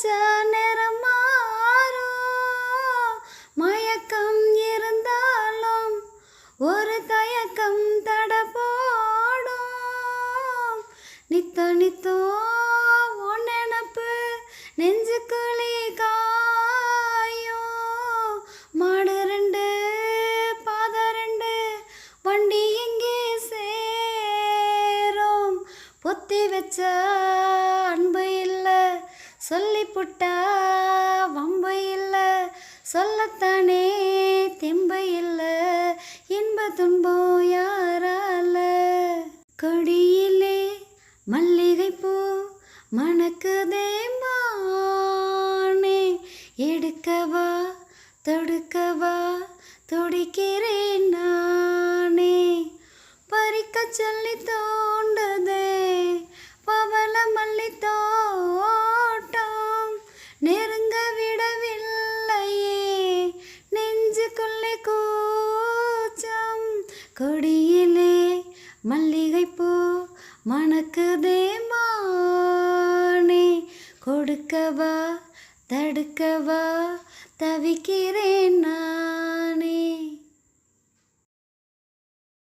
வச்ச நேரம் மாறும். மயக்கம் இருந்தாலும் ஒரு தயக்கம் தட போடும். நித்த நித்தோ உன் நினப்பு நெஞ்சுக்குழி காயும். மாடு ரெண்டு பாத ரெண்டு வண்டி எங்கே சேரும்? பொத்தி வச்ச அன்பு இல்லை சொல்லி புட்டா வம்பு இல்லை. சொல்லத்தானே தெம்பு இல்லை. இன்ப துன்பம் யாரால? கொடியிலே மல்லிகைப்பூ மணக்குதே மானே. எடுக்கவா தொடுக்கவா தொடிக்கிறேன் நானே. பறிக்க சொல்லி கொடியிலே மல்லிகைப்பூ மணக்குதே மானே. கொடுக்கவா தடுக்கவா தவிக்கே